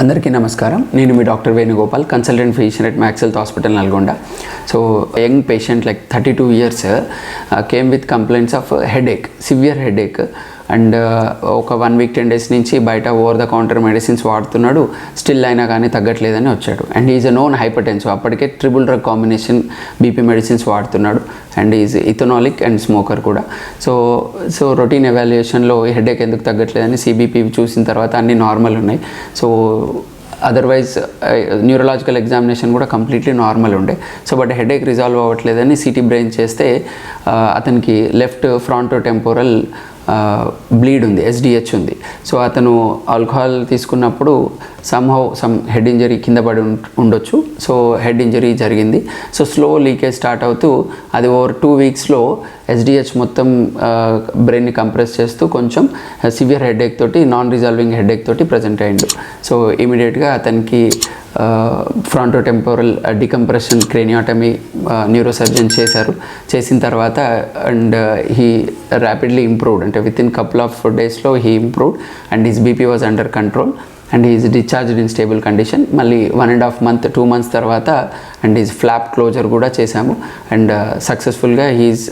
అందరికీ నమస్కారం. నేను మీ doctor Venugopal consultant physician at Max health hospital Nalgonda. So young patient like thirty two years came with complaints of headache severe headache and uh, ఒక one week ten days నుంచి బయట over the counter medicines వాడుతున్నాడు. Still అయినా కానీ తగ్గట్లేదని వచ్చాడు. And is a known hypertensive అప్పటికే triple drug combination BP medicines వాడుతున్నాడు. And is ethanolic and smoker కూడా. సో సో రొటీన్ ఎవాల్యుయేషన్లో హెడేక్ ఎందుకు తగ్గట్లేదని సిబిపి చూసిన తర్వాత అన్నీ నార్మల్ ఉన్నాయి. సో అదర్వైజ్ న్యూరలాజికల్ ఎగ్జామినేషన్ కూడా కంప్లీట్లీ నార్మల్ ఉండే. సో బట్ హెడేక్ రిజాల్వ్ అవ్వట్లేదని సిటీ బ్రెయిన్ చేస్తే uh, అతనికి లెఫ్ట్ ఫ్రాంటో టెంపోరల్ బ్లీడ్ ఉంది ఎస్డిహెచ్ ఉంది. సో అతను ఆల్కహాల్ తీసుకున్నప్పుడు సమ్హౌ సమ్ హెడ్ ఇంజరీ కింద పడి ఉం- ఉండొచ్చు. సో హెడ్ ఇంజరీ జరిగింది. సో స్లో లీకేజ్ స్టార్ట్ అవుతూ అది ఓవర్ టూ వీక్స్లో ఎస్డిహెచ్ మొత్తం బ్రెయిన్ని కంప్రెస్ చేస్తూ కొంచెం సివియర్ హెడేక్ తోటి నాన్ రిజాల్వింగ్ హెడేక్ తోటి ప్రజెంట్ అయ్యిండు సో ఇమీడియట్గా అతనికి fronto temporal decompression craniotomy neurosurgeon చేశారు. చేసిన తర్వాత అండ్ హీ ర్యాపిడ్లీ ఇంప్రూవ్డ్ అంటే విత్ ఇన్ కపుల్ ఆఫ్ డేస్లో he improved and his BP was under control and is discharged in stable condition మళ్ళీ one and half month two months తర్వాత and is flap closure కూడా చేశాము. And సక్సెస్ఫుల్గా he's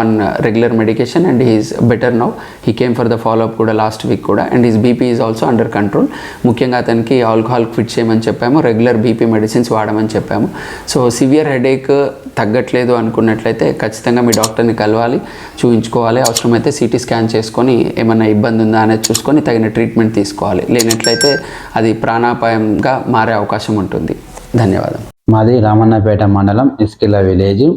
on regular medication and he's better now he came for the follow up కూడా last week కూడా. And is BP is also under control ముఖ్యంగా అతనికి alcohol quit చేయమని చెప్పాము. రెగ్యులర్ బీపీ మెడిసిన్స్ వాడమని చెప్పాము. సో సివియర్ హెడేక్ తగ్గట్లేదు అనుకున్నట్లయితే ఖచ్చితంగా మీ డాక్టర్ని కలవాలి చూపించుకోవాలి అవసరమైతే సిటీ స్కాన్ చేసుకొని ఏమైనా ఇబ్బంది ఉందా అనేది చూసుకొని తగిన ట్రీట్మెంట్ తీసుకోవాలి. లేనట్లయితే అది ప్రాణాపాయంగా మారే అవకాశం ఉంటుంది. ధన్యవాదం. మాది రామన్నపేట మండలం ఇస్కిల్ల విలేజ్.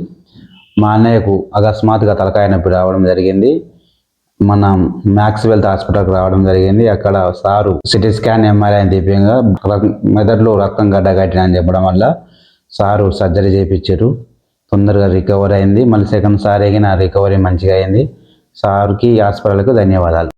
మా అన్నయ్యకు అకస్మాత్తుగా తలకాయ నొప్పి రావడం జరిగింది. మన మ్యాక్స్ వెల్త్ హాస్పిటల్కి రావడం జరిగింది. అక్కడ సారు సిటీ స్కాన్ ఎంఆర్ఐ అని రక్- మెదడులో రక్తం గడ్డ కట్టిన అని చెప్పడం వల్ల సారు సర్జరీ చేయించారు. తొందరగా రికవర్ అయింది. మళ్ళీ సెకండ్ సారి నా రికవరీ మంచిగా అయింది. సార్కి హాస్పిటల్కు ధన్యవాదాలు.